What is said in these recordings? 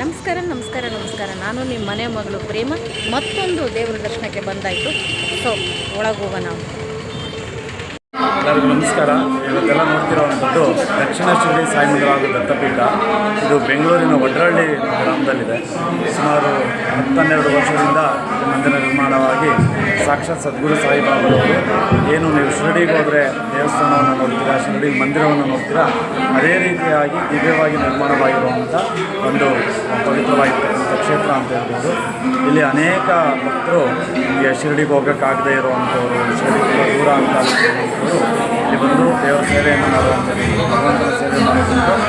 ನಮಸ್ಕಾರ ನಮಸ್ಕಾರ ನಮಸ್ಕಾರ. ನಾನು ನಿಮ್ಮ ಮನೆ ಮಗಳು ಪ್ರೇಮ. ಮತ್ತೊಂದು ದೇವರ ದರ್ಶನಕ್ಕೆ ಬಂದಾಯಿತು. ಸೊ ಒಳಗೆ ಹೋಗೋಣ ನಾವು ಎಲ್ಲರಿಗೂ ನಮಸ್ಕಾರ. ಇವತ್ತೆಲ್ಲ ನೋಡ್ತಿರೋವಂಥದ್ದು ದಕ್ಷಿಣ ಶಿರಡಿ ಸಾಯಿ ದತ್ತಪೀಠ. ಇದು ಬೆಂಗಳೂರಿನ ಒಡ್ರಹಳ್ಳಿ ಗ್ರಾಮದಲ್ಲಿದೆ. ಸುಮಾರು ಹತ್ತನ್ನೆರಡು ವರ್ಷದಿಂದ ಮಂದಿರ ನಿರ್ಮಾಣವಾಗಿ ಸಾಕ್ಷಾತ್ ಸದ್ಗುರು ಸಾಯಿಬಾಬರವರು. ಏನು ನೀವು ಶಿರಡಿಗೆ ಹೋದರೆ ದೇವಸ್ಥಾನವನ್ನು ನೋಡ್ತೀರಾ, ಶಿರಡಿ ಮಂದಿರವನ್ನು ನೋಡ್ತೀರಾ, ಅದೇ ರೀತಿಯಾಗಿ ದಿವ್ಯವಾಗಿ ನಿರ್ಮಾಣವಾಗಿರುವಂಥ ಒಂದು ಪವಿತ್ರವಾಗಿರ್ತಕ್ಕಂಥ ಕ್ಷೇತ್ರ ಅಂತ ಹೇಳ್ಬೋದು. ಇಲ್ಲಿ ಅನೇಕ ಭಕ್ತರು ಶಿರಡಿಗೆ ಹೋಗೋಕ್ಕಾಗದೇ ಇರುವಂಥವ್ರು, ಶಿರಡಿ ದೂರ ಅಂತ ಅನ್ಕೊಳ್ಳುವಂಥವ್ರು ಇಲ್ಲಿ ಬಂದು ದೇವರ ಸೇವೆಯನ್ನು ಮಾಡುವಂಥದ್ದು ಭಗವಂತನ ಸೇವೆ ಮಾಡುವಂಥದ್ದು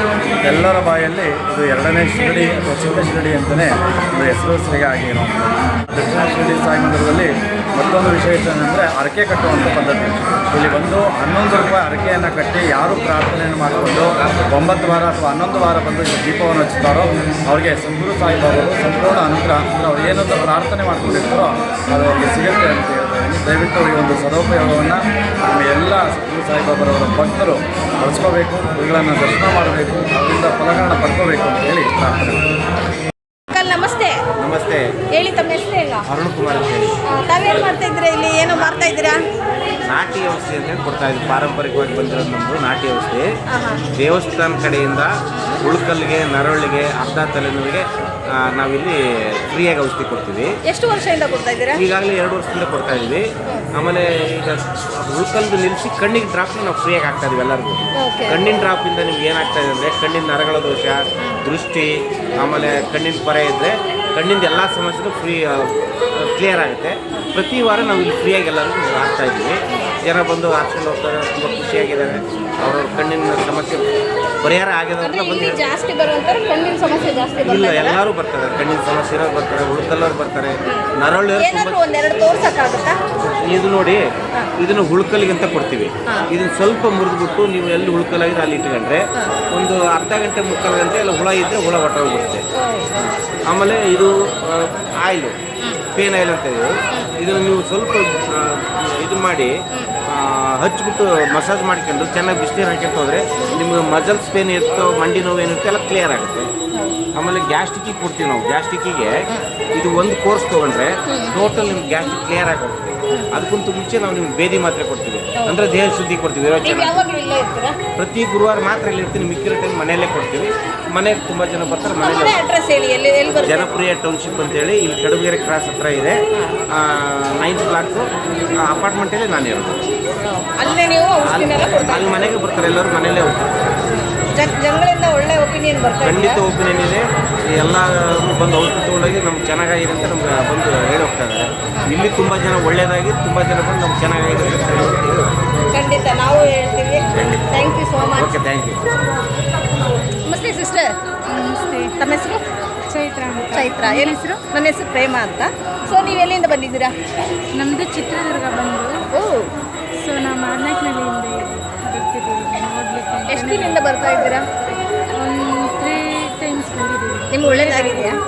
ಎಲ್ಲರ ಬಾಯಲ್ಲಿ ಇದು ಎರಡನೇ ಶಿರಡಿ ಅಥವಾ ಚಿಕ್ಕ ಶಿರಡಿ ಅಂತಲೇ ಒಂದು ಹೆಸರು ಸರಿಗೆ ಆಗಿರುವಂಥದ್ದು ದಕ್ಷಿಣ ಶಿರಡಿ ಸಾಯಿ ಮಂದಿರದಲ್ಲಿ ಮತ್ತೊಂದು ವಿಶೇಷ ಏನಂದರೆ ಅರಕೆ ಕಟ್ಟುವಂಥ ಪದ್ಧತಿ. ಇಲ್ಲಿ ಬಂದು ಹನ್ನೊಂದು ರೂಪಾಯಿ ಅರಕೆಯನ್ನು ಕಟ್ಟಿ ಯಾರು ಪ್ರಾರ್ಥನೆಯನ್ನು ಮಾಡಿಕೊಂಡು ಒಂಬತ್ತು ವಾರ ಅಥವಾ ಹನ್ನೊಂದು ವಾರ ಬಂದು ದೀಪವನ್ನು ಹಚ್ಚುತ್ತಾರೋ ಅವರಿಗೆ ಸದ್ಗುರು ಸಾಯಿಬಾಬರು ಸಂಪೂರ್ಣ ಅನುಗ್ರಹ. ಅಂದರೆ ಅವ್ರು ಏನಂತ ಪ್ರಾರ್ಥನೆ ಮಾಡ್ಕೊಂಡಿರ್ತಾರೋ ಅದು ಅವ್ರಿಗೆ ಸಿಗುತ್ತೆ ಅಂತ ದಯವಿಟ್ಟು ಈ ಒಂದು ಸದುಪಯೋಗವನ್ನು ನಮ್ಮ ಎಲ್ಲ ಸದ್ಗುರು ಸಾಯಿಬಾಬರವರ ಭಕ್ತರು ಬಳಸ್ಕೋಬೇಕು ಗುರುಗಳನ್ನು ದರ್ಶನ ಮಾಡಬೇಕು ಅವರಿಂದ ಫಲಗಳನ್ನು ಪಡ್ಕೋಬೇಕು ಅಂತ ಹೇಳಿ ಪ್ರಾರ್ಥನೆ ನಮಸ್ತೆ. ನಮಸ್ತೆ. ಹೇಳಿ ತಮ್ಮ ಹೆಸರು ಹೇಳ. ಅರುಣ್ ಕುಮಾರ್ ತಾವೇನು ಮಾಡ್ತಾ ಇದ್ದೀರಾ ಇಲ್ಲಿ? ಏನು ಮಾಡ್ತಾ ಇದ್ದೀರಾ? ನಾಟಿ ಔಷಧಿ ಅಂತ ಹೇಳಿ ಕೊಡ್ತಾ ಇದ್ವಿ. ಪಾರಂಪರಿಕವಾಗಿ ಬಂದಿರೋದು ನಮ್ಮದು ನಾಟಿ ಔಷಧಿ. ದೇವಸ್ಥಾನ ಕಡೆಯಿಂದ ಉಳ್ಕಲ್ಗೆ ನರಳಿಗೆ ಅರ್ಧ ತಲೆನೋವಿಗೆ ನಾವಿಲ್ಲಿ ಫ್ರೀಯಾಗಿ ಔಷಧಿ ಕೊಡ್ತೀವಿ. ಎಷ್ಟು ವರ್ಷದಿಂದ ಕೊಡ್ತಾ ಇದ್ದೀರಾ? ಈಗಾಗಲೇ ಎರಡು ವರ್ಷದಿಂದ ಕೊಡ್ತಾ ಇದ್ದೀವಿ ಆಮೇಲೆ ಈಗ ಉಳ್ಕಲ್ದು ನಿಲ್ಲಿಸಿ ಕಣ್ಣಿಗೆ ಡ್ರಾಪ್ನ ನಾವು ಫ್ರೀಯಾಗಿ ಹಾಕ್ತಾ ಇದೀವಿ ಎಲ್ಲರಿಗೂ. ಕಣ್ಣಿನ ಡ್ರಾಪಿಂದ ನಿಮ್ಗೆ ಏನಾಗ್ತಾ ಇದೆ ಅಂದರೆ ಕಣ್ಣಿನ ನರಗಳ ದೋಷ ದೃಷ್ಟಿ ಆಮೇಲೆ ಕಣ್ಣಿನ ಪೊರೆ ಇದ್ದರೆ ಕಣ್ಣಿಂದ ಎಲ್ಲ ಸಮಸ್ಯೆಗೂ ಫ್ರೀ ಕ್ಲಿಯರ್ ಆಗುತ್ತೆ. ಪ್ರತಿ ವಾರ ನಾವು ಇಲ್ಲಿ ಫ್ರೀಯಾಗಿ ಎಲ್ಲರಿಗೂ ಹಾಕ್ತಾ ಇದ್ದೀವಿ ಜನ ಬಂದು ಹಾಕ್ಕೊಂಡು ಹೋಗ್ತಾರೆ ತುಂಬ ಖುಷಿಯಾಗಿದ್ದಾರೆ. ಅವ್ರವ್ರ ಕಣ್ಣಿನ ಸಮಸ್ಯೆ ಪರಿಹಾರ ಆಗಿರೋದ್ರಿಂದ ಬಂದು ಇಲ್ಲಿ ಜಾಸ್ತಿ ಬರುವಂತಾರೆ ಕಣ್ಣಿನ ಸಮಸ್ಯೆ ಜಾಸ್ತಿ ಇಲ್ಲ ಬರ್ತಾ? ಎಲ್ಲರೂ ಬರ್ತಾರೆ. ಕಣ್ಣಿನ ಸಮಸ್ಯೆ ಇರೋರು ಬರ್ತಾರೆ ಹುಳುಕಲ್ಲವ್ರು ಬರ್ತಾರೆ. ನರಳು ಏನಾದ್ರು ಒಂದೆರಡು ತೋರ್ಸಕ್ಕಾಗುತ್ತಾ? ಇದು ನೋಡಿ ಇದನ್ನು ಹುಳ್ಕಲಿಗೆ ಅಂತ ಕೊಡ್ತೀವಿ ಇದನ್ನ ಸ್ವಲ್ಪ ಮುರಿದ್ಬಿಟ್ಟು ನೀವು ಎಲ್ಲಿ ಹುಳ್ಕಲಾಗಿದೆ ಅಲ್ಲಿ ಇಟ್ಕೊಂಡ್ರೆ ಒಂದು ಅರ್ಧ ಗಂಟೆ ಮುಕ್ಕಾಲು ಗಂಟೆ ಎಲ್ಲ ಹುಳ ಇದ್ದರೆ ಹುಳ ಹೊಟ್ಟೋಗ್ಬಿಡುತ್ತೆ ಆಮೇಲೆ ಇದು ಆಯಿಲು ಪೇನ್ ಆಯಿಲ್ ಅಂತ ಇದು ಇದನ್ನು ನೀವು ಸ್ವಲ್ಪ ಆ, ಇದು ಮಾಡಿ ಹಚ್ಬಿಟ್ಟು ಮಸಾಜ್ ಮಾಡ್ಕೊಂಡು ಚೆನ್ನಾಗಿ ಬಿಸಿನೀರು ಹಾಕ್ಯಂತ ಹೋದರೆ ನಿಮ್ಗೆ ಮಜಲ್ಸ್ ಪೇನ್ ಇರುತ್ತೋ, ಮಂಡಿ ನೋವು ಏನಿರುತ್ತೆ ಎಲ್ಲ ಕ್ಲಿಯರ್ ಆಗುತ್ತೆ. ಆಮೇಲೆ ಗ್ಯಾಸ್ಟಿಕ್ಕಿಗೆ ಕೊಡ್ತೀವಿ ನಾವು. ಗ್ಯಾಸ್ಟಿಕ್ಕಿಗೆ ಇದು ಒಂದು ಕೋರ್ಸ್ ತೊಗೊಂಡ್ರೆ ಟೋಟಲ್ ನಿಮ್ಗೆ ಗ್ಯಾಸ್ಟಿಕ್ ಕ್ಲಿಯರ್ ಆಗುತ್ತೆ ಅದಕ್ಕಿಂತ ಮುಂಚೆ ನಾವು ನಿಮ್ಗೆ ಬೇದಿ ಮಾತ್ರೆ ಕೊಡ್ತೀವಿ. ಅಂದರೆ ದೇಹ ಶುದ್ಧಿ ಕೊಡ್ತೀವಿ ಪ್ರತಿ ಗುರುವಾರ ಮಾತ್ರ ಇಲ್ಲಿ ಇರ್ತೀನಿ ಮಿಕ್ಕಿರೋ ಟೈಮ್ ಮನೆಯಲ್ಲೇ ಕೊಡ್ತೀವಿ. ಮನೆಗೆ ತುಂಬ ಜನ ಬರ್ತಾರೆ ಮನೆ ಬರುತ್ತೆ? ಜನಪ್ರಿಯ ಟೌನ್ಶಿಪ್ ಅಂತೇಳಿ ಇಲ್ಲಿ ಕಡುಗೆರೆ ಕ್ರಾಸ್ ಹತ್ರ ಇದೆ. ನೈನ್ತ್ ಬ್ಲಾಕು ಅಪಾರ್ಟ್ಮೆಂಟಲ್ಲಿ ನಾನು ಇರೋದು. ಅಲ್ಲೇ ನೀವು ಅಲ್ಲಿ ಮನೆಗೆ ಬರ್ತಾರೆ ಎಲ್ಲರೂ ಮನೆಯಲ್ಲೇ ಹೋಗ್ತಾರೆ. ಜನಗಳಿಂದ ಒಳ್ಳೆ ಒಪಿನಿಯನ್ ಖಂಡಿತ? ಒಪಿನಿಯನ್ ಇದೆ. ಎಲ್ಲರೂ ಬಂದು ಔಷಧಿ ತೊಗೊಂಡೋಗಿ ನಮ್ಗೆ ಚೆನ್ನಾಗಿದೆ ಅಂತ ನಮ್ಗೆ ಬಂದು ಇಲ್ಲಿ ತುಂಬ ಜನ ಒಳ್ಳೆಯದಾಗಿ ತುಂಬ ಜನ ಬಂದು ನಮ್ಗೆ ಚೆನ್ನಾಗಿದೆ ಖಂಡಿತ ನಾವು ಹೇಳ್ತೀವಿ. Thank you so much okay thank you ನಮಸ್ತೆ ಸಿಸ್ಟರ್ ನಮಸ್ತೆ. ತಮ್ಮ ಹೆಸರು? ಚೈತ್ರ. ಚೈತ್ರ. ಏನು ಹೆಸರು? ನನ್ನ ಹೆಸರು ಪ್ರೇಮ ಅಂತ. ಸೊ ನೀವು ಎಲ್ಲಿಂದ ಬಂದಿದ್ದೀರಾ? ನಮ್ದು ಚಿತ್ರದುರ್ಗ ಬಂದು. ಓ. ಸೊ ನಾವು ಮಾರ್ನಾಕ್ನಳ್ಳಿಯಿಂದ ಬರ್ತಿದ್ದೀವಿ. ನೋಡ್ಲಿಕ್ಕೆ. ಎಷ್ಟು ದಿನದಿಂದ ಬರ್ತಾ ಇದ್ದೀರಾ? ಒಂದು ತ್ರೀ ಟೈಮ್ಸ್ ಬಂದಿದ್ದೀವಿ. ನಿಮ್ಗೆ ಒಳ್ಳೇದಾಗಿದೆಯಾ? ಒಳ್ಳೇದಾಗಿ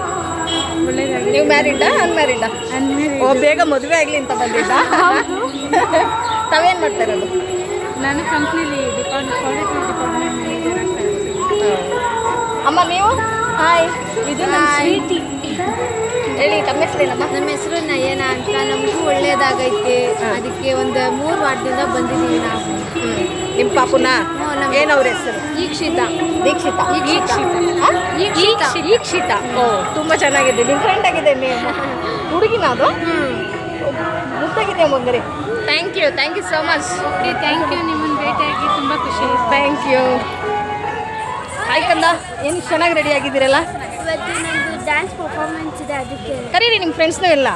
ನೀವು ಮ್ಯಾರಿಡ್ ಅನ್ಮ್ಯಾರಿಡ್ ಓ ಬೇಗ ಮದುವೆ ಆಗಲಿ ಅಂತ ಬಂದಿದ್ದ. ತಾವೇನು ಮಾಡ್ತಾ ಇರೋದು ನಾನು ಕಂಪ್ನಿಲಿ ಅಮ್ಮ ನೀವು? ಹಾಯ್ ಇದು ನಮ್ಮ ಸ್ವೀಟಿ. ಹೇಳಿ ತಮ್ಮ ಹೆಸರೇನಮ್ಮ? ನಮ್ಮ ಹೆಸರು ನಯನ ಅಂತ. ನಮಗೂ ಒಳ್ಳೇದಾಗೈತೆ. ಅದಕ್ಕೆ ಒಂದು ಮೂರು ವಾರದಿಂದ ಬಂದಿದ್ದೀವಿ ನಾವು. ನಿಮ್ಮ ಪಾಪುನ? ಏನವ್ರ ಹೆಸರು? ದೀಕ್ಷಿತ. ದೀಕ್ಷಿತ? ಈಕ್ಷಿತ. ಈಕ್ಷಿತ. ಓ ತುಂಬ ಚೆನ್ನಾಗಿದೆ. ಡಿಫ್ರೆಂಟ್ ಆಗಿದೆ ನೇಮ್ ಹುಡುಗಿನ ಅದು? ಮುದ್ದಾಗಿದೆ ಮಂಗರಿ? Thank you thank you so much okay thank you ನಿಮ್ಮನ್ನು ಭೇಟಿಯಾಗಿ ತುಂಬ ಖುಷಿ. ಆಯಿತು ಥ್ಯಾಂಕ್ ಯು ಹಾಯ್ ಕಂದ. ಏನು ಚೆನ್ನಾಗಿ ರೆಡಿ ಆಗಿದ್ದೀರಲ್ಲ? ಡ್ಯಾನ್ಸ್ ಪರ್ಫಾರ್ಮೆನ್ಸ್ ಇದೆ ಅದಕ್ಕೆ. ಕರೀರಿ ನಿಮ್ಮ ಫ್ರೆಂಡ್ಸ್ನೂ ಎಲ್ಲ.